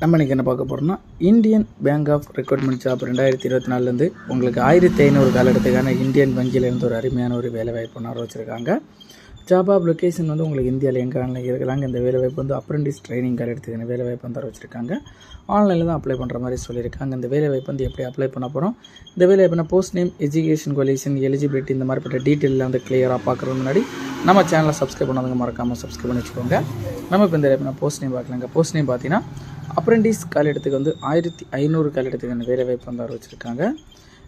நம்ம இன்றைக்கி என்ன பார்க்க போகிறோம்னா Indian bank of recruitment job ரெண்டாயிரத்தி இருபத்தி நாலுலேருந்து உங்களுக்கு ஆயிரத்தி ஐநூறு காலகட்டத்துக்கான இந்தியன் வங்கியிலேருந்து ஒரு அருமையான ஒரு வேலை வாய்ப்பு ஒன்று வச்சுருக்காங்க ஜாப் ஆஃப் லொக்கேஷன் வந்து உங்களுக்கு இந்தியாவில் எங்கே வேணாலும் இருக்கலாங்க. இந்த வேலை வாய்ப்பு வந்து அப்ரெண்டிஸ் ட்ரைனிங் காலகட்டத்துக்கான வேலை வாய்ப்பு வந்து வச்சுருக்காங்க ஆன்லைனில் தான் அப்ளை பண்ணுற மாதிரி சொல்லியிருக்காங்க. இந்த வேலை வாய்ப்பு வந்து எப்படி அப்ளை பண்ண போகிறோம் இந்த வேலை வாய்ப்புனா post name education qualification eligibility இந்த மாதிரிப்பட்ட டீட்டெயிலில் வந்து கிளியராக பார்க்குறது முன்னாடி நம்ம சேனலை சப்ஸ்கிரைப் பண்ணாதவங்க மறக்காமல் சப்ஸ்கிரைப் பண்ணி வச்சுக்கோங்க. நம்ம இப்போ இந்த வேலை போஸ்ட் நேம் பார்க்கலாங்க. போஸ்ட் நேம் பார்த்தீங்கன்னா அப்ரெண்டிஸ் காலிடத்துக்கு வந்து ஆயிரத்தி ஐநூறு காலிடத்துக்கான வேலை வாய்ப்பு வந்து அறிவிச்சிருக்காங்க.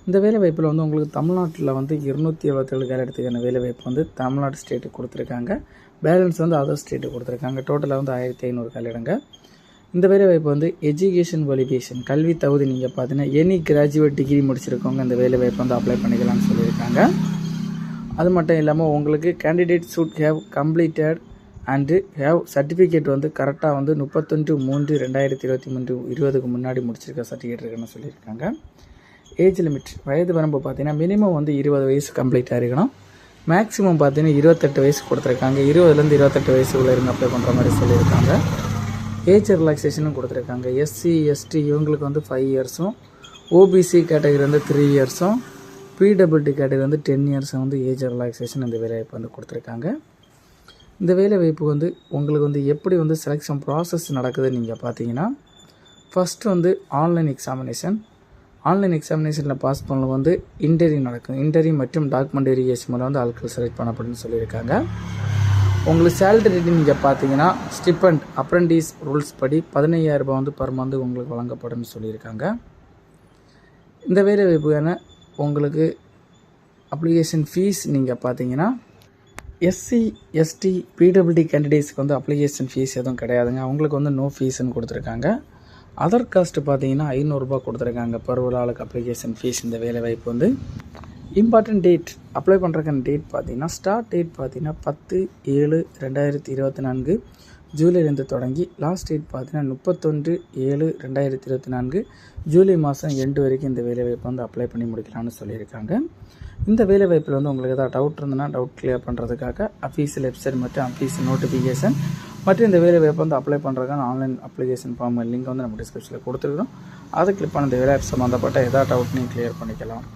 இந்த வேலை வாய்ப்பில் வந்து உங்களுக்கு தமிழ்நாட்டில் வந்து இருநூற்றி எழுபத்தேழு காலிடத்துக்கான வேலை வாய்ப்பு வந்து தமிழ்நாடு ஸ்டேட்டுக்கு கொடுத்துருக்காங்க. பேலன்ஸ் வந்து அதர் ஸ்டேட்டுக்கு கொடுத்துருக்காங்க. டோட்டலாக வந்து ஆயிரத்தி ஐநூறு காலிடங்க இந்த வேலை வாய்ப்பு வந்து எஜுகேஷன் குவாலிஃபிகேஷன் கல்வி தகுதி நீங்கள் பார்த்தீங்கன்னா எனி கிராஜுவேட் டிகிரி முடிச்சிருக்கவங்க இந்த வேலை வாய்ப்பு வந்து அப்ளை பண்ணிக்கலாம்னு சொல்லியிருக்காங்க. அது மட்டும் இல்லாமல் உங்களுக்கு candidate should have completed and have certificate வந்து கரெக்டாக வந்து முப்பத்தொன்று மூன்று ரெண்டாயிரத்தி இருபத்தி மூன்று இருபதுக்கு முன்னாடி முடிச்சிருக்க சர்டிஃபிகேட் இருக்குன்னு சொல்லியிருக்காங்க. ஏஜ் லிமிட் வயது வரம்பு பார்த்தீங்கன்னா மினிமம் வந்து இருபது வயசு கம்ப்ளீட் ஆகிருக்கணும் மேக்ஸிமம் பார்த்தீங்கன்னா இருபத்தெட்டு வயசு கொடுத்துருக்காங்க. இருபதுலேருந்து இருபத்தெட்டு வயசு உள்ள இருந்து அப்ளை பண்ணுற மாதிரி சொல்லியிருக்காங்க. ஏஜ் ரிலாக்ஸேஷனும் கொடுத்துருக்காங்க. எஸ்சி எஸ்டி இவங்களுக்கு வந்து ஃபைவ் இயர்ஸும் ஓபிசி கேட்டகரி வந்து த்ரீ இயர்ஸும் பிடபிள்டி கேட்டகரி வந்து டென் இயர்ஸும் வந்து ஏஜ் ரிலாக்ஸேஷன் இந்த வேலைவாய்ப்பு வந்து கொடுத்துருக்காங்க. இந்த வேலை வாய்ப்பு வந்து உங்களுக்கு வந்து எப்படி வந்து செலெக்ஷன் ப்ராசஸ் நடக்குதுன்னு நீங்கள் பார்த்தீங்கன்னா ஃபஸ்ட்டு வந்து ஆன்லைன் எக்ஸாமினேஷன் ஆன்லைன் எக்ஸாமினேஷனில் பாஸ் பண்ண வந்து இன்டர்வியூ நடக்கும். இன்டர்வியூ மற்றும் டாக்குமெண்ட் வெரிஃபிகேஷன் மூலம் வந்து ஆட்கள் செலக்ட் பண்ணப்படுன்னு சொல்லியிருக்காங்க. உங்களுக்கு சேலரி ரேட்டு நீங்கள் பார்த்தீங்கன்னா ஸ்டிப்பண்ட் அப்ரண்டிஸ் ரூல்ஸ் படி பதினையாயிரம் ரூபாய் வந்து பர் மந்த் உங்களுக்கு வழங்கப்படும்னு சொல்லியிருக்காங்க. இந்த வேலை வாய்ப்புக்கான உங்களுக்கு அப்ளிகேஷன் ஃபீஸ் நீங்கள் பார்த்தீங்கன்னா எஸ்சி எஸ்டி பிடபிள்டி கேண்டிடேட்ஸ்க்கு வந்து அப்ளிகேஷன் ஃபீஸ் எதுவும் கிடையாதுங்க. அவங்களுக்கு வந்து நோ ஃபீஸ்ன்னு கொடுத்துருக்காங்க. அதர் காஸ்ட்டு பார்த்தீங்கன்னா ஐநூறுரூபா கொடுத்துருக்காங்க. பருவ ஆளுக்கு அப்ளிகேஷன் ஃபீஸ் இந்த வேலை வாய்ப்பு வந்து. இம்பார்ட்டன்ட் டேட் அப்ளை பண்ணுறக்கான டேட் பார்த்தீங்கன்னா ஸ்டார்ட் டேட் பார்த்தீங்கன்னா பத்து ஏழு ரெண்டாயிரத்தி இருபத்தி நான்கு. ஜூலைலேருந்து தொடங்கி லாஸ்ட் டேட் பார்த்தீங்கன்னா முப்பத்தொன்று ஏழு ரெண்டாயிரத்தி இருபத்தி நான்கு. ஜூலை மாதம் எண்டு வரைக்கும் இந்த வேலைவாய்ப்பு வந்து அப்ளை பண்ணி முடிக்கலாம்னு சொல்லியிருக்காங்க. இந்த வேலைவாய்ப்பில் வந்து உங்களுக்கு ஏதாவது டவுட் இருந்ததுன்னா டவுட் கிளியர் பண்ணுறதுக்காக அஃபீஷியல் வெப்சைட் மற்றும் அஃபீஷியல் நோட்டிஃபிகேஷன் மற்றும் இந்த வேலைவாய்ப்பு வந்து அப்ளை பண்ணுறதுக்கான ஆன்லைன் அப்ளிகேஷன் ஃபார்ம் லிங்க் வந்து நம்ம டிஸ்கிரிப்ஷனில் கொடுத்துருக்கோம் அதை கிளிக் பண்ண இந்த வேலைவாய்ப்பு சம்மந்தப்பட்ட எதாவது டவுட் நீங்கள் கிளியர் பண்ணிக்கலாம்.